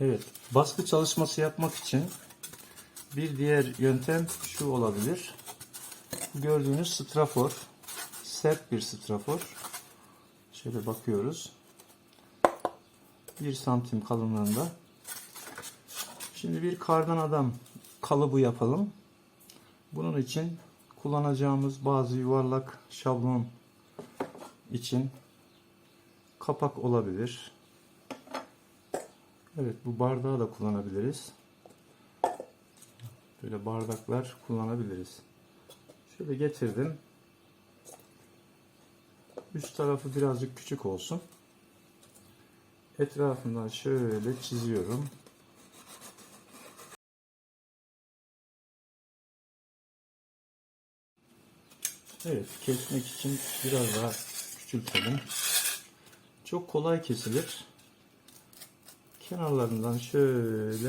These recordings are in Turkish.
Evet, baskı çalışması yapmak için bir diğer yöntem şu olabilir. Gördüğünüz strafor, sert bir strafor. Şöyle bakıyoruz. 1 santim kalınlığında. Şimdi bir kardan adam kalıbı yapalım. Bunun için kullanacağımız bazı yuvarlak şablon için kapak olabilir. Evet bu bardağı da kullanabiliriz. Böyle bardaklar kullanabiliriz. Şöyle getirdim. Üst tarafı birazcık küçük olsun. Etrafından şöyle çiziyorum. Evet, kesmek için biraz daha küçültelim. Çok kolay kesilir. Kenarlarından şöyle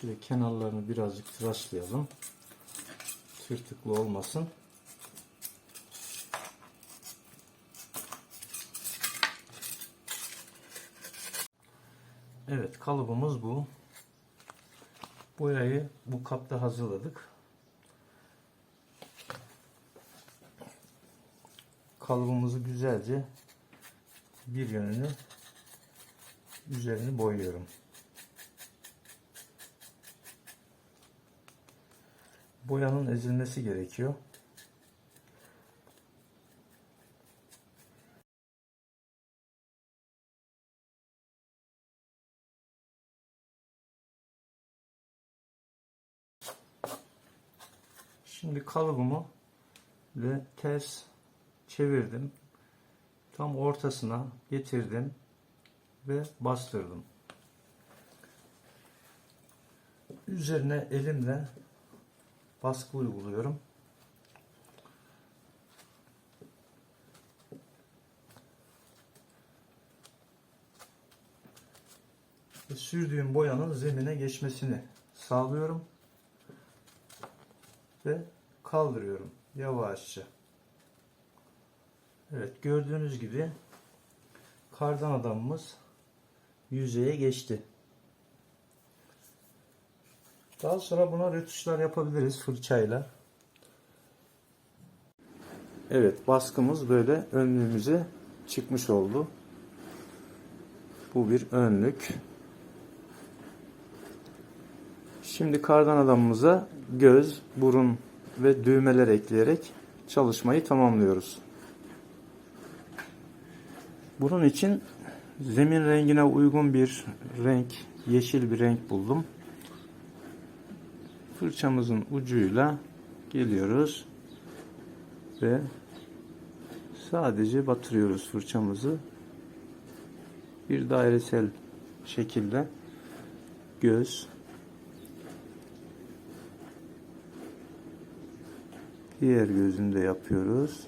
Şöyle kenarlarını birazcık tıraşlayalım. Tırtıklı olmasın. Evet kalıbımız bu. Boyayı bu kapta hazırladık. Kalıbımızı güzelce bir yönünü üzerini boyuyorum. Boyanın ezilmesi gerekiyor. Şimdi kalıbımı ve ters çevirdim. Tam ortasına getirdim ve bastırdım. Üzerine elimle baskı uyguluyorum. Ve sürdüğüm boyanın zemine geçmesini sağlıyorum ve kaldırıyorum yavaşça. Evet gördüğünüz gibi kardan adamımız yüzeye geçti. Daha sonra buna rötuşlar yapabiliriz fırçayla. Evet baskımız böyle önlüğümüze çıkmış oldu. Bu bir önlük. Şimdi kardan adamımıza göz, burun ve düğmeler ekleyerek çalışmayı tamamlıyoruz. Bunun için zemin rengine uygun bir renk, yeşil bir renk buldum. Fırçamızın ucuyla geliyoruz ve sadece batırıyoruz fırçamızı. Bir dairesel şekilde göz, Diğer gözünü de yapıyoruz.